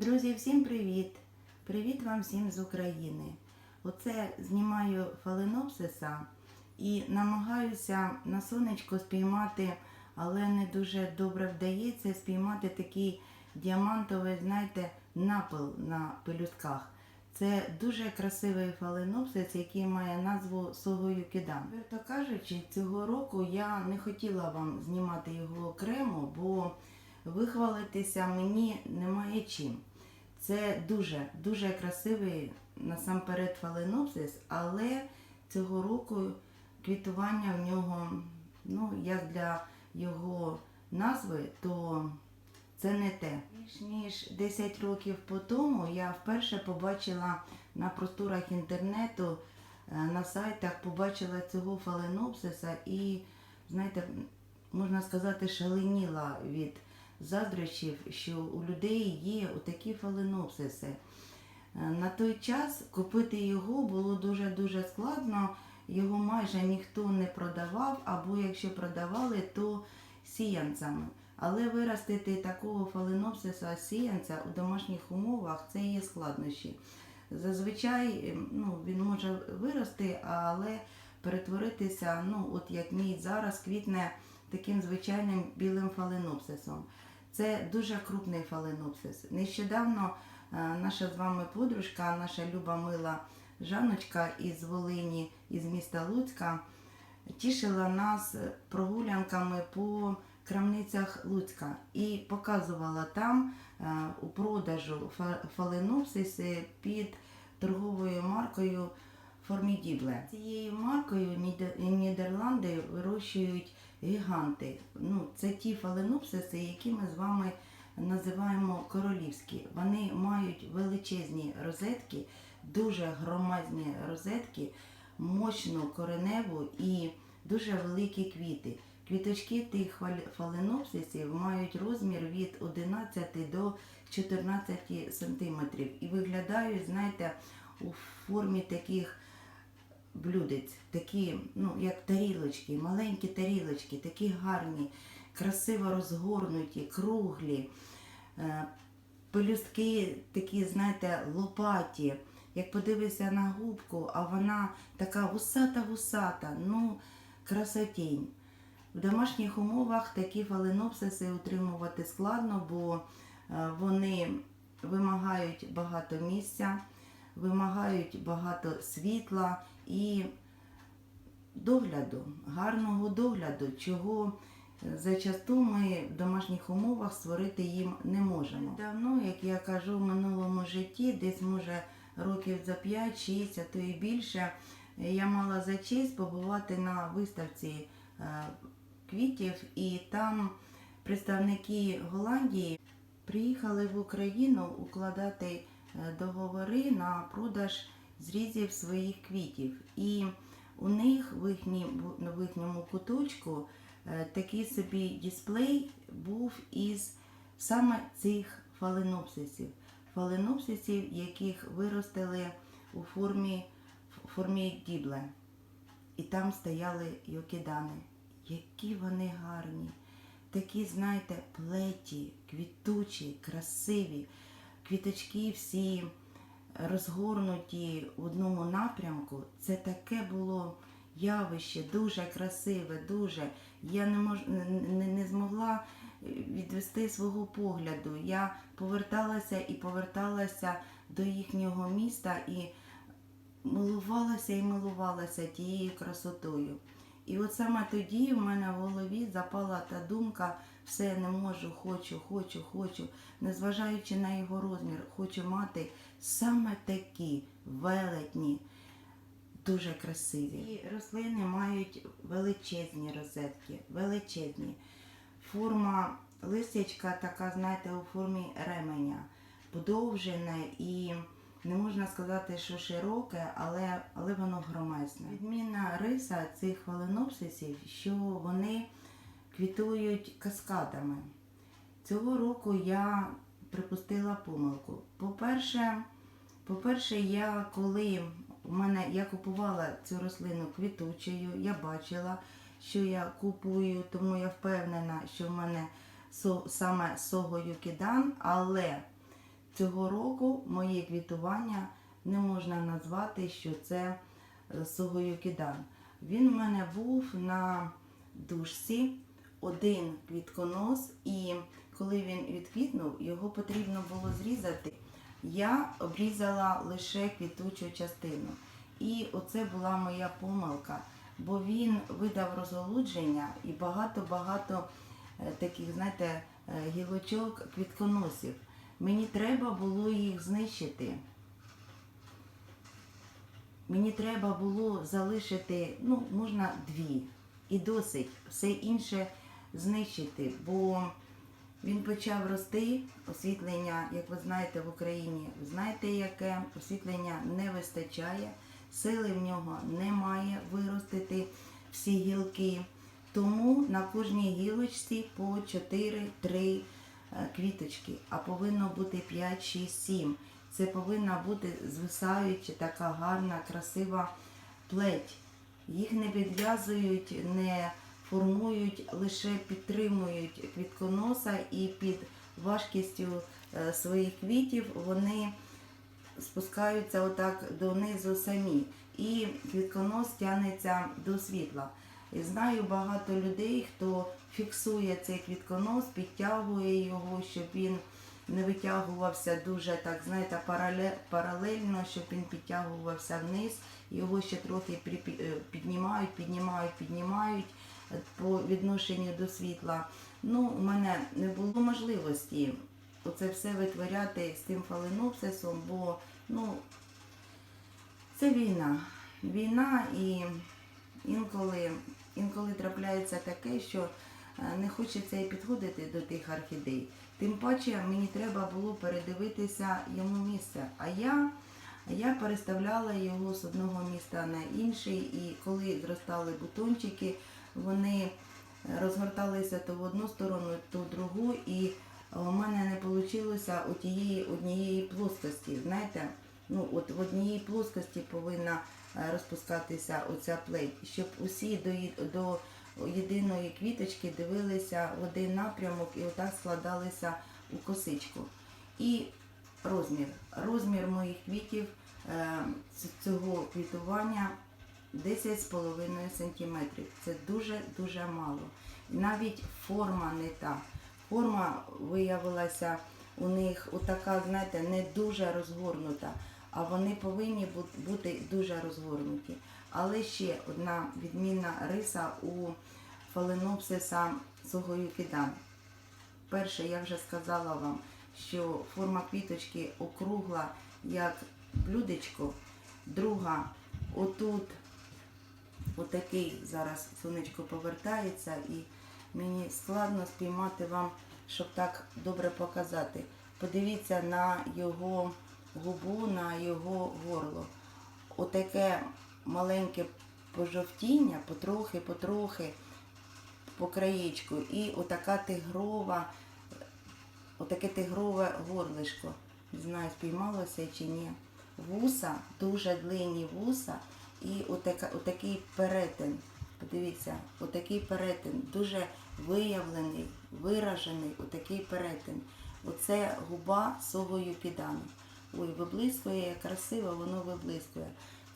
Друзі, всім привіт! Привіт вам всім з України. Оце знімаю фаленопсиса і намагаюся на сонечко спіймати, але не дуже добре вдається спіймати такий діамантовий, знаєте, напил на пелюстках. Це дуже красивий фаленопсис, який має назву Согою Кидан. Відверто кажучи, цього року я не хотіла вам знімати його окремо, бо вихвалитися мені немає чим. Це дуже дуже красивий насамперед фаленопсис, але цього року квітування в нього, ну як для його назви, то це не те. Більш ніж 10 років по тому я вперше побачила на просторах інтернету, е, на сайтах побачила цього фаленопсиса і, знаєте, можна сказати, шаленіла від заздрощів, що у людей є отакі фаленопсиси. Е, На той час купити його було дуже-дуже складно, його майже ніхто не продавав, або якщо продавали, то сіянцями. Але виростити такого фаленопсиса сіянця у домашніх умовах це є складнощі. Зазвичай ем, ну, він може вирости, але перетворитися, ну, от як мій зараз квітне таким звичайним білим фаленопсисом. Це дуже крупний фаленопсис. Нещодавно е, наша з вами подружка, наша люба мила Жаночка із Волині, із міста Луцька, тішила нас прогулянками по крамницях Луцька і показувала там е, у продажу фа- фаленопсиси під торговою маркою Формідібле. Цією маркою Нідерланди вирощують гіганти. Ну, це ті фаленопсиси, які ми з вами називаємо королівські. Вони мають величезні розетки, дуже громадні розетки, мощну кореневу і дуже великі квіти. Квіточки тих фаленопсисів мають розмір від 11 до 14 сантиметрів і виглядають, знаєте, у формі таких блюдець, такі, ну, як тарілочки, маленькі тарілочки, такі гарні, красиво розгорнуті, круглі, Е, пелюстки такі, знаєте, лопаті. Як подивишся на губку, а вона така гусата-гусата, ну, красотінь. В домашніх умовах такі фаленопсиси утримувати складно, бо е, вони вимагають багато місця, вимагають багато світла і догляду, гарного догляду, чого е, зачасту ми в домашніх умовах створити їм не можемо. Давно, як я кажу, в минулому житті, десь може років за 5-6, а то і більше, я мала за честь побувати на виставці е, квітів, і там представники Голландії приїхали в Україну укладати е, договори на продаж зрізів своїх квітів. І у них в, їхні, в їхньому куточку е, такий собі дисплей був із саме цих фаленопсисів. Фаленопсисів, яких виростили у формі, формі дібле. І там стояли йокідани. Які вони гарні. Такі, знаєте, плеті, квітучі, красиві. Квіточки всі розгорнуті в одному напрямку. Це таке було явище, дуже красиве, дуже. Я не, мож, не, не змогла відвести свого погляду. Я поверталася і поверталася до їхнього міста і милувалася і милувалася тією красотою. І от саме тоді в мене в голові запала та думка, все не можу, хочу, хочу, хочу, незважаючи на його розмір, хочу мати саме такі велетні, дуже красиві. І рослини мають величезні розетки, величезні. Форма листячка така, знаєте, у формі ременя, подовжене і не можна сказати, що широке, але, але воно громезне. Відмінна риса цих фаленопсисів, що вони квітують каскадами. Цього року я припустила помилку. По-перше, по-перше, я коли у мене я купувала цю рослину квітучою, я бачила, що я купую, тому я впевнена, що в мене саме согою кидан, але цього року моє квітування не можна назвати, що це е, сугоюкідан. Він в мене був на дужці, один квітконос, і коли він відквітнув, його потрібно було зрізати. Я обрізала лише квітучу частину. І оце була моя помилка, бо він видав розголудження і багато-багато е, таких, знаєте, е, гілочок квітконосів. Мені треба було їх знищити. Мені треба було залишити, ну, можна дві. І досить все інше знищити, бо він почав рости, освітлення, як ви знаєте, в Україні, знаєте, яке освітлення не вистачає, сили в нього немає виростити всі гілки. Тому на кожній гілочці по 4-3 квіточки, а повинно бути 5, 6, 7. Це повинна бути звисаюча, така гарна, красива плеть. Їх не підв'язують, не формують, лише підтримують квітконоса і під важкістю е, своїх квітів вони спускаються отак донизу самі. І квітконос тягнеться до світла. І знаю багато людей, хто фіксує цей квітконос, підтягує його, щоб він не витягувався дуже так, знаєте, паралельно, щоб він підтягувався вниз. Його ще трохи е, піднімають, піднімають, піднімають по відношенню до світла. Ну, у мене не було можливості оце все витворяти з тим фаленопсисом, бо ну, це війна. Війна і інколи, інколи трапляється таке, що е, не хочеться і підходити до тих орхідей. Тим паче мені треба було передивитися йому місце. А я, я переставляла його з одного міста на інший, і коли зростали бутончики, вони е, розгорталися то в одну сторону, то в другу, і у мене не вийшло у тієї однієї плоскості. Знаєте, ну от в одній плоскості повинна е, розпускатися оця плеть, щоб усі до, до єдиної квіточки дивилися в один напрямок і отак складалися у косичку. І розмір. Розмір моїх квітів е, цього квітування 10,5 см. Це дуже-дуже мало. Навіть форма не та. Форма виявилася у них отака, знаєте, не дуже розгорнута, а вони повинні бути дуже розгорнуті. Але ще одна відмінна риса у фаленопсиса сугоюкідан. Перше, я вже сказала вам, що форма квіточки округла, як блюдечко. Друга, отут отакий зараз сонечко повертається і мені складно спіймати вам, щоб так добре показати. Подивіться на його губу, на його горло. Отаке маленьке пожовтіння, потрохи-потрохи по краєчку. І отака тигрова, отаке тигрове горлишко. Не знаю, спіймалося чи ні. Вуса, дуже длинні вуса і отака, отакий перетин. Подивіться, отакий перетин, дуже виявлений, виражений отакий перетин. Оце губа согою кидану. Ой, виблискує, красиво, воно виблискує.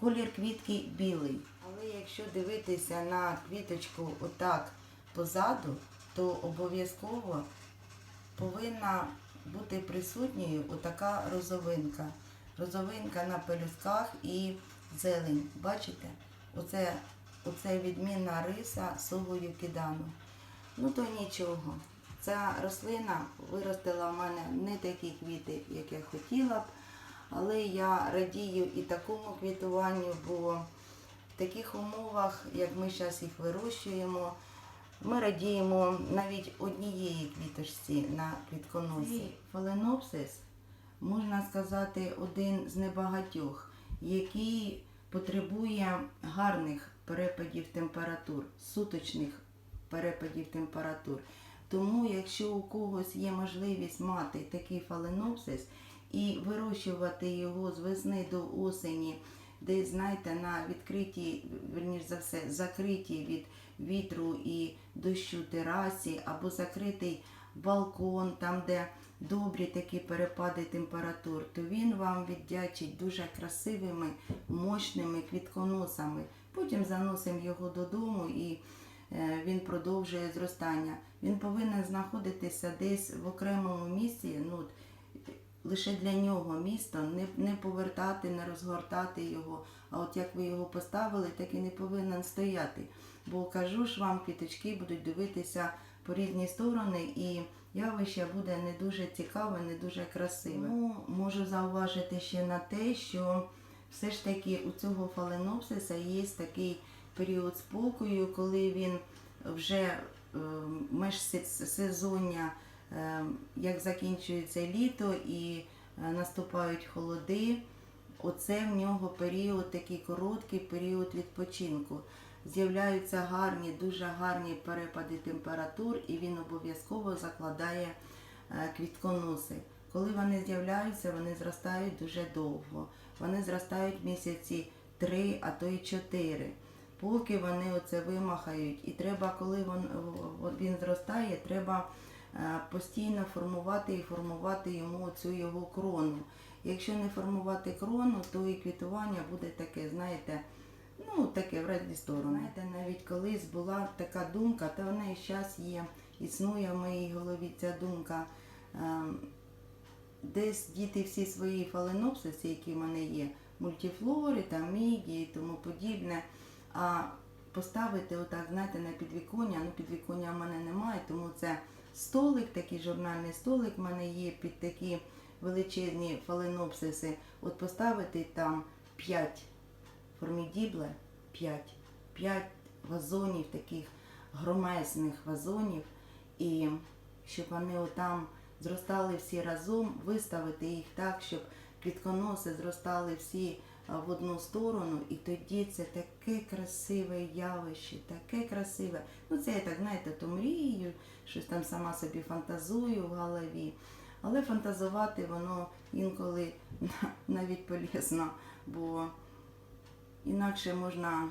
Колір квітки білий. Але якщо дивитися на квіточку отак позаду, то обов'язково повинна бути присутньою отака розовинка. Розовинка на пелюстках і зелень. Бачите? Оце, оце відмінна риса согою кидану. Ну то нічого. Ця рослина виростила в мене не такі квіти, як я хотіла б, але я радію і такому квітуванню, бо в таких умовах, як ми зараз їх вирощуємо, ми радіємо навіть однієї квіточці на квітконосі. Фаленопсис, можна сказати, один з небагатьох, який потребує гарних перепадів температур, суточних перепадів температур. Тому, якщо у когось є можливість мати такий фаленопсис і вирощувати його з весни до осені, десь, знаєте, на відкритій, верніш за все, закритій від вітру і дощу терасі, або закритий балкон, там, де добрі такі перепади температур, то він вам віддячить дуже красивими, мощними квітконосами. Потім заносимо його додому і е, він продовжує зростання. Він повинен знаходитися десь в окремому місці. Ну, лише для нього місто, не, не повертати, не розгортати його. А от як ви його поставили, так і не повинен стояти. Бо кажу ж вам, квіточки будуть дивитися по різні сторони, і явище буде не дуже цікаве, не дуже красиве. Ну, можу зауважити ще на те, що все ж таки у цього фаленопсиса є такий період спокою, коли він вже е, межсезоння, е, як закінчується літо і е, наступають холоди. Оце в нього період, такий короткий період відпочинку. З'являються гарні, дуже гарні перепади температур, і він обов'язково закладає е, квітконоси. Коли вони з'являються, вони зростають дуже довго. Вони зростають місяці 3, а то й 4. Поки вони оце вимахають. І треба, коли він, він зростає, треба е, постійно формувати і формувати йому цю його крону. Якщо не формувати крону, то і квітування буде таке, знаєте, ну таке в різні сторони. Знаєте, навіть колись була така думка, та вона і зараз є, існує в моїй голові ця думка. ем, Десь діти всі свої фаленопсиси, які в мене є, мультифлори, там мідії і тому подібне. А поставити отак, знаєте, на підвіконня, ну підвіконня в мене немає, тому це столик, такий журнальний столик в мене є під такі величезні фаленопсиси. От поставити там 5 формідібле, 5, 5 вазонів, таких громесних вазонів, і щоб вони отам зростали всі разом, виставити їх так, щоб квітконоси зростали всі в одну сторону, і тоді це таке красиве явище, таке красиве. Ну це я так, знаєте, то мрію, щось там сама собі фантазую в голові. Але фантазувати воно інколи навіть полезно, бо інакше можна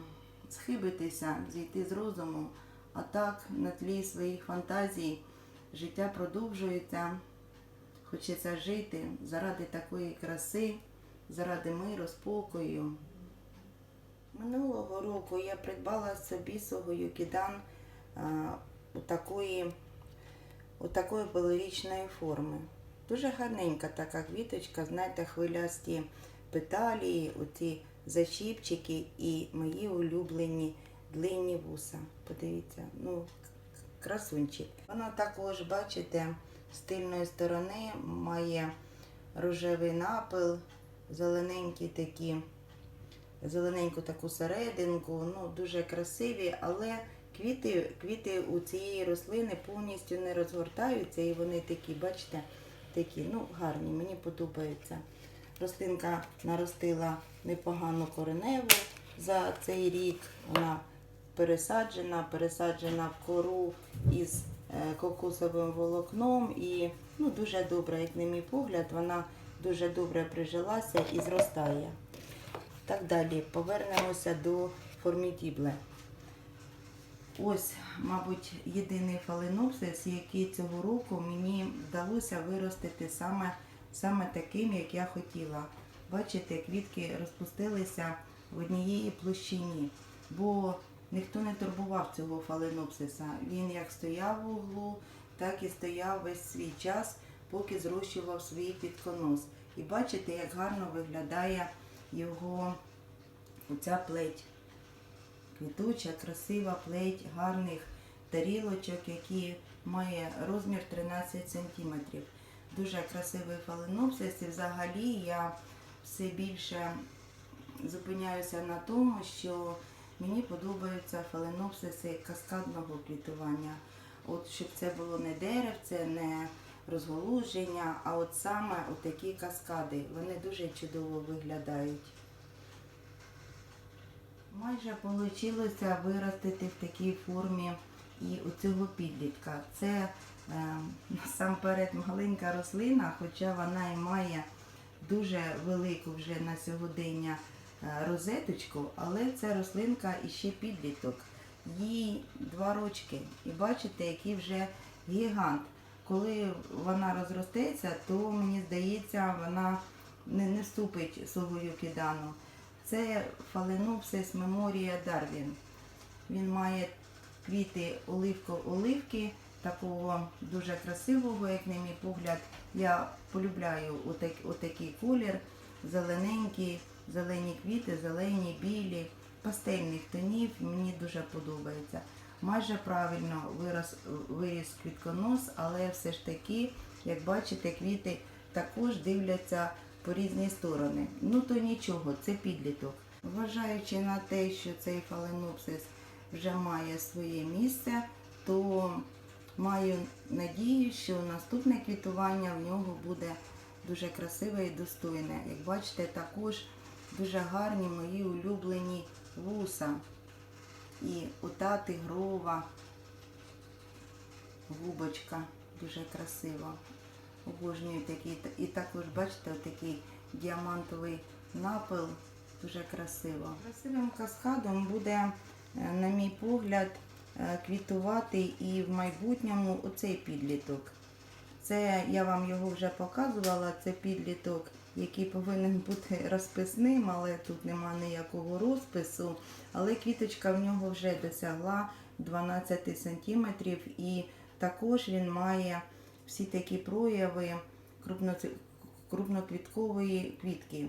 схибитися, зійти з розуму, а так на тлі своїх фантазій життя продовжується. Хочеться жити заради такої краси, заради миру, спокою. Минулого року я придбала собі свого юкідан у такої, половічної форми. Дуже гарненька така квіточка, знаєте, хвилясті петалії, оці защіпчики і мої улюблені длинні вуса. Подивіться, ну, красунчик. Вона також, бачите, з тильної сторони має рожевий напил, зелененькі такі, зелененьку таку серединку, ну, дуже красиві, але квіти, квіти у цієї рослини повністю не розгортаються і вони такі, бачите, такі, ну, гарні, мені подобаються. Рослинка наростила непогану кореневу за цей рік. Вона пересаджена, пересаджена в кору із е, кокосовим волокном і ну, дуже добре, як на мій погляд, вона дуже добре прижилася і зростає. Так далі, повернемося до формітібле. Ось, мабуть, єдиний фаленопсис, який цього року мені вдалося виростити саме, саме таким, як я хотіла. Бачите, квітки розпустилися в однієї площині, бо ніхто не турбував цього фаленопсиса. Він як стояв в углу, так і стояв весь свій час, поки зрощував свій квітконос. І бачите, як гарно виглядає його оця плеть. Квітуча, красива плеть гарних тарілочок, які має розмір 13 см. Дуже красивий фаленопсис і взагалі я все більше зупиняюся на тому, що мені подобаються фаленопсиси каскадного квітування. От щоб це було не деревце, не розголуження, а от саме такі каскади. Вони дуже чудово виглядають. Майже вийшло виростити в такій формі і у цього підлітка. Це насамперед маленька рослина, хоча вона і має дуже велику вже на сьогодення е, розеточку, але це рослинка іще підліток. Їй два рочки. І бачите, який вже гігант. коли вона розростеться, то мені здається, вона не, не вступить свого юкідану. Це фаленопсис меморія Дарвін. Він має квіти оливко-оливки, такого дуже красивого, як на мій погляд. Я полюбляю отак, отакий колір, зелененький, зелені квіти, зелені, білі, пастельних тонів. Мені дуже подобається. Майже правильно вирос, виріс квітконос, але все ж таки, як бачите, квіти також дивляться по різні сторони. Ну то нічого, це підліток. Вважаючи на те, що цей фаленопсис вже має своє місце, то маю надію, що наступне квітування в нього буде дуже красиве і достойне. Як бачите, також дуже гарні мої улюблені вуса. І ота тигрова губочка дуже красива. Обожнюю такий. І також, бачите, такий діамантовий напил дуже красиво. Красивим каскадом буде, е, на мій погляд, квітувати і в майбутньому оцей підліток. Це я вам його вже показувала. Це підліток, який повинен бути розписним, але тут нема ніякого розпису. Але квіточка в нього вже досягла 12 см і також він має всі такі прояви крупноквіткової квітки.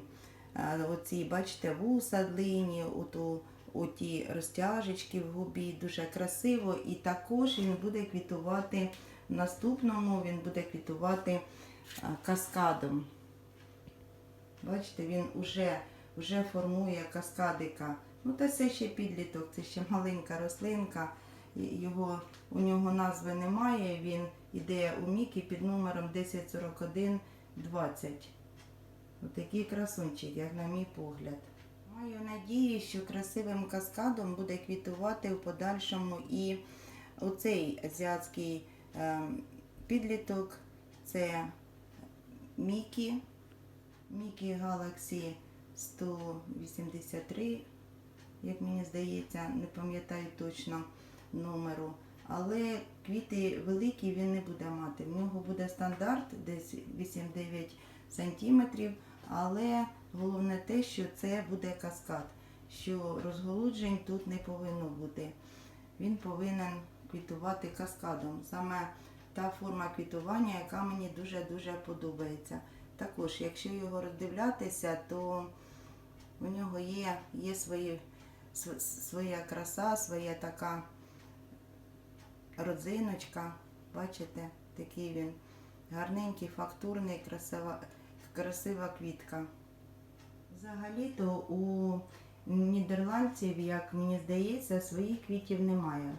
Е, Оці, бачите, вуса длинні, ото, оті розтяжечки в губі, дуже красиво. І також він буде квітувати в наступному, він буде квітувати е, каскадом. Бачите, він вже, вже формує каскадика. Ну, та це ще підліток, це ще маленька рослинка. Його, у нього назви немає. Він іде у Мікі під номером 104120. Отакий красунчик, як на мій погляд. Маю надію, що красивим каскадом буде квітувати в подальшому і оцей азіатський е, підліток. Це Мікі. Мікі Galaxy 183, як мені здається, не пам'ятаю точно номеру. Але квіти великі він не буде мати. В нього буде стандарт десь 8-9 сантиметрів, але головне те, що це буде каскад, що розголуджень тут не повинно бути. Він повинен квітувати каскадом. Саме та форма квітування, яка мені дуже-дуже подобається. Також, якщо його роздивлятися, то у нього є, є свої, своя краса, своя така родзиночка. Бачите, такий він гарненький, фактурний, красива, красива квітка. Взагалі-то у нідерландців, як мені здається, своїх квітів немає.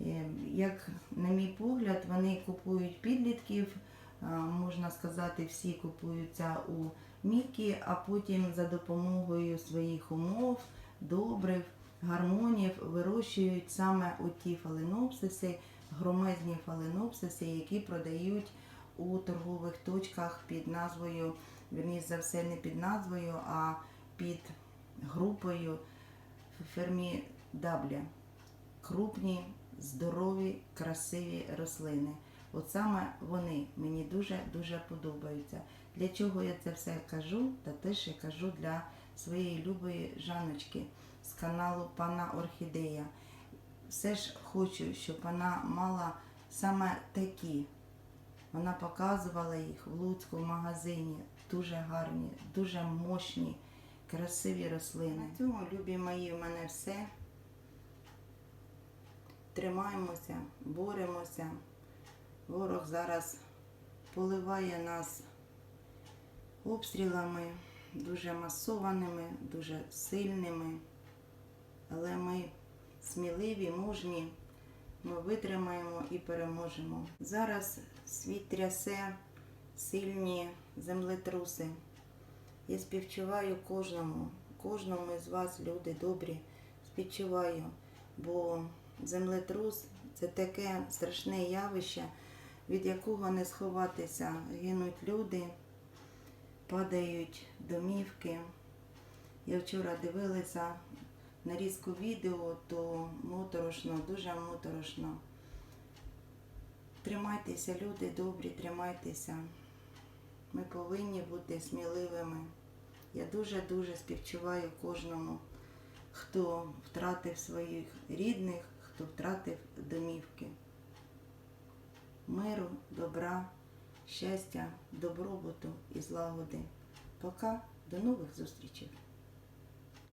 Е, Як на мій погляд, вони купують підлітків, можна сказати, всі купуються у Мікі, а потім за допомогою своїх умов, добрив, гармонів вирощують саме оті фаленопсиси, громезні фаленопсиси, які продають у торгових точках під назвою, вірніше за все, не під назвою, а під групою фермі Дабля. Крупні, здорові, красиві рослини. От саме вони мені дуже-дуже подобаються. Для чого я це все кажу? Та теж я кажу для своєї любої Жаночки з каналу Пана Орхідея. Все ж хочу, щоб вона мала саме такі. Вона показувала їх в Луцьку в магазині. Дуже гарні, дуже мощні, красиві рослини. На цьому, любі мої, в мене все. Тримаємося, боремося. Ворог зараз поливає нас обстрілами, дуже масованими, дуже сильними. Але ми сміливі, мужні, ми витримаємо і переможемо. Зараз світ трясе сильні землетруси. Я співчуваю кожному, кожному із вас, люди добрі, співчуваю, бо землетрус це таке страшне явище, від якого не сховатися. Гинуть люди, падають домівки. Я вчора дивилася нарізку відео, то моторошно, дуже моторошно. Тримайтеся, люди добрі, тримайтеся. Ми повинні бути сміливими. Я дуже-дуже співчуваю кожному, хто втратив своїх рідних, хто втратив домівки. Миру, добра, щастя, добробуту і злагоди. Пока, до нових зустрічей!